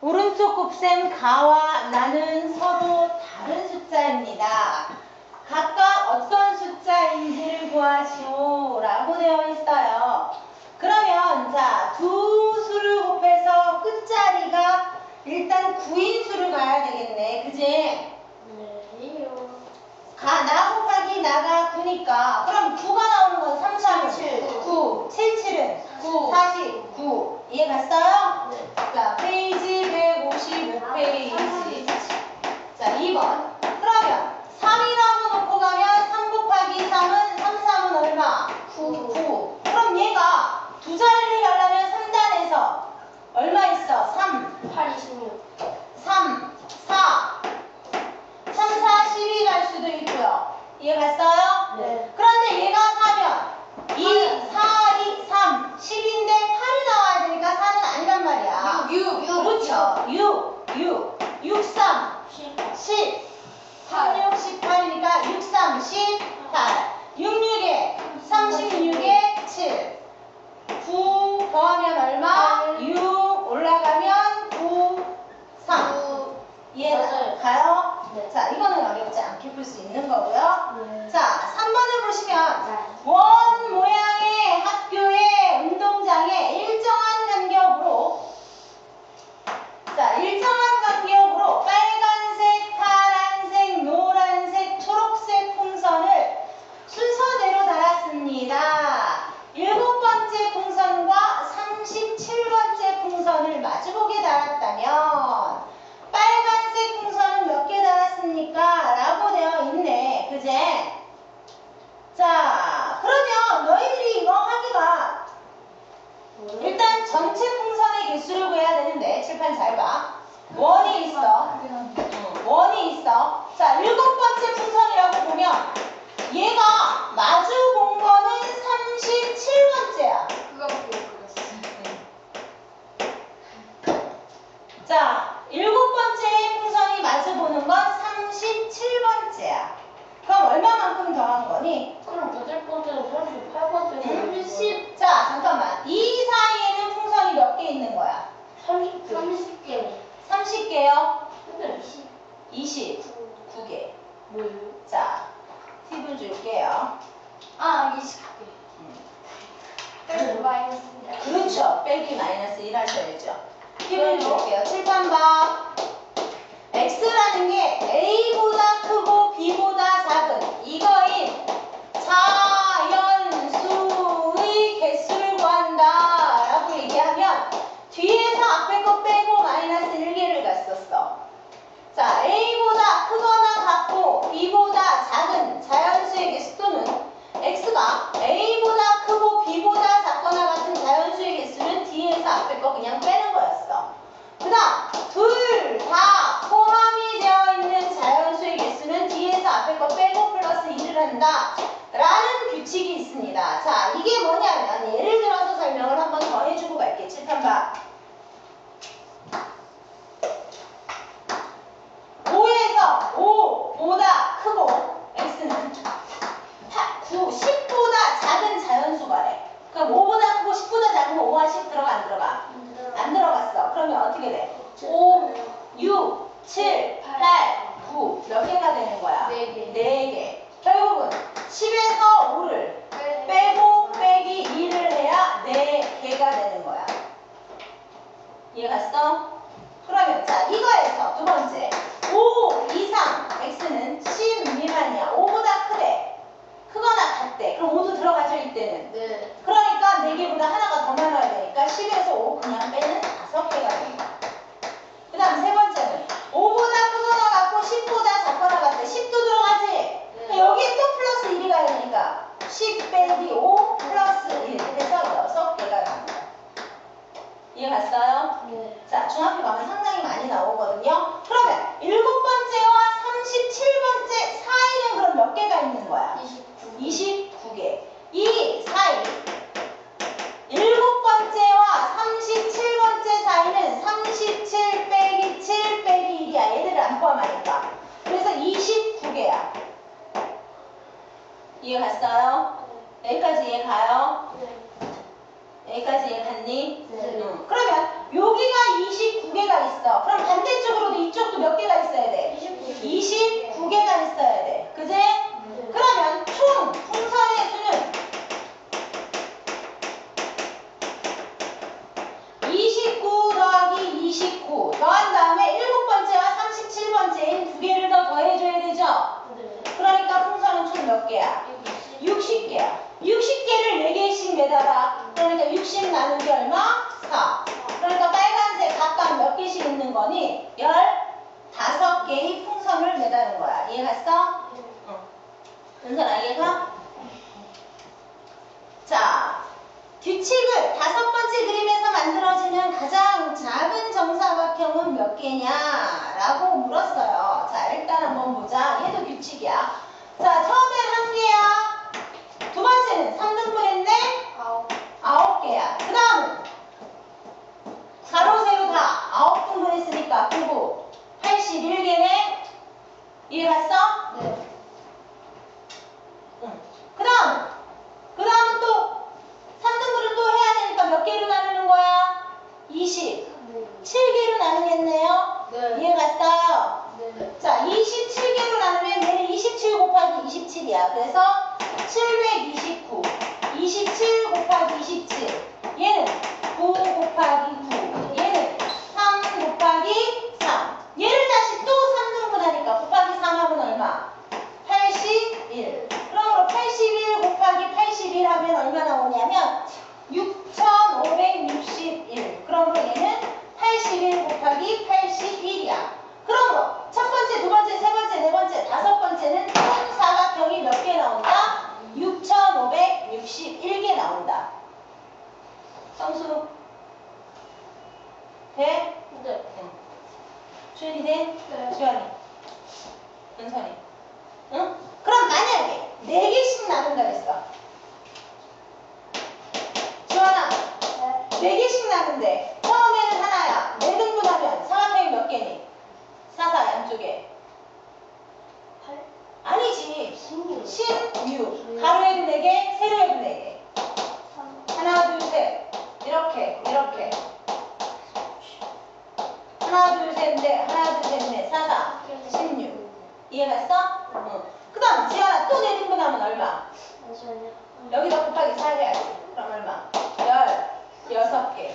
오른쪽 곱셈 가와 나는 서로 다른 숫자입니다. 각각 어떤 숫자인지를 구하시오 라고 되어 있어요. 그러면 자, 두 수를 곱해서 끝자리가 일단 9인 수를 가야 되겠네. 그지? 네. 가, 나 곱하기 나가 9니까 그럼 9가 나오는 건 33, 7, 9, 77은 9, 49 이해갔어요? 네. 자, 페이지 155페이지. 자, 2번. 거고요. 네. 자, 3번을 보시면 네. 원모양 일단 전체 풍선의 개수를 구해야 되는데 칠판 잘 봐. 원이 있어. 어, 원이 있어. 자, 일곱 번째 풍선이라고 보면 얘가 마주 그렇죠. 빼기 마이너스 1 하셔야죠. 힘을 볼게요. 7번봐 x라는 게 a보다 크고 b보다 작은 이거인 4 그냥 빼는 거였어. 그 다음 둘, 다 포함이 되어 있는 자연수의 개수는 뒤에서 앞에 거 빼고 플러스 1을 한다. 라는 규칙이 있습니다. 자, 이게 뭐냐면 예를 5, 6, 7, 이해갔어요? 여기까지 이해가요? 네. 여기까지 이해갔니? 응. 네. 음. 그러면 여기가 29개가 있어. 그럼 반대쪽으로도 이쪽도 몇 개가 있어야 돼? 29개가 있어야 돼. 그제? 60개야. 60개를 4개씩 매달아. 그러니까 60 나누기 얼마? 4. 그러니까 빨간색 각각 몇 개씩 있는 거니? 15개의 풍선을 매다는 거야. 이해갔어? 은선아 이해가? 자, 규칙을 다섯 번째 그림에서 만들어지는 가장 작은 정사각형은 몇 개냐? 라고 물었어요. 자, 일단 한번 보자. 얘도 규칙이야. 자, 처음엔 한 개야. 두 번째는 3등분 했네? 아홉 개야. 그 다음은 가로, 세로 다 아홉 등분 했으니까 9, 81개네? 이해갔어? 응. 그 다음, 그 다음은 또 3등분을 또 해야 되니까 몇 개로 나누는 거야? 20. 7개로 나누겠네요? 이해갔어요? 자, 27개로 나누면 얘는 27 곱하기 27이야. 그래서 729. 27 곱하기 27. 얘는 9 곱하기 9. 얘는 3 곱하기 3. 얘를 다시 또 3등분 하니까 곱하기 3하면 얼마? 81. 그러므로 81 곱하기 81 하면 얼마 나오냐면 6561. 그러므로 얘는 81 곱하기 81이야. 그러므로 첫 번째, 두 번째, 세 번째, 네 번째, 다섯 번째는 총 사각형이 몇 개 나온다? 6561개 나온다. 성수 돼? 응. 주연이 돼? 주연이. 은선이. 응? 그럼 만약에 네 개씩 나눈다 그랬어. 주연아. 네. 개씩 나는데 처음에는 하나야. 네 등분하면 사각형이 몇 개니? 사사 양쪽에. 아니지. 16 가로에도 4개 세로에도 4개 하나 둘셋 이렇게 이렇게 하나 둘셋넷 하나 둘셋넷 사사 16 이해갔어? 응. 그 다음 지연아 또 4등분하면 얼마? 여기다 곱하기 4 해야지 그럼 얼마? 16개.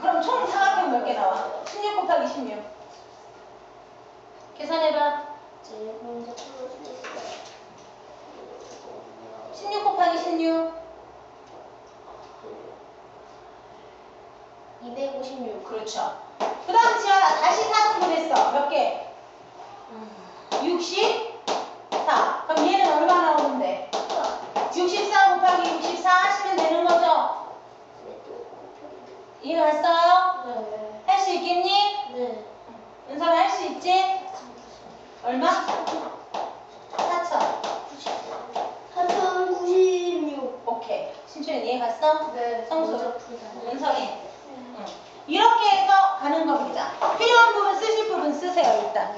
그럼 총 사각형 몇 개 나와? 16 곱하기 16 계산해봐. 16 곱하기 16 256 그렇죠 그 다음 지연아 다시 4등분 했어 몇 개? 64 그럼 얘는 얼마 나오는데? 64 곱하기 64 하시면 되는 거죠? 이해갔어요? 할수 있겠니? 은선아 할수 있지? 얼마? 4천 4,096 오케이 신초연 이해갔어? 네 성수 은선이 응. 이렇게 해서 가는 겁니다. 필요한 부분 쓰실 부분 쓰세요 일단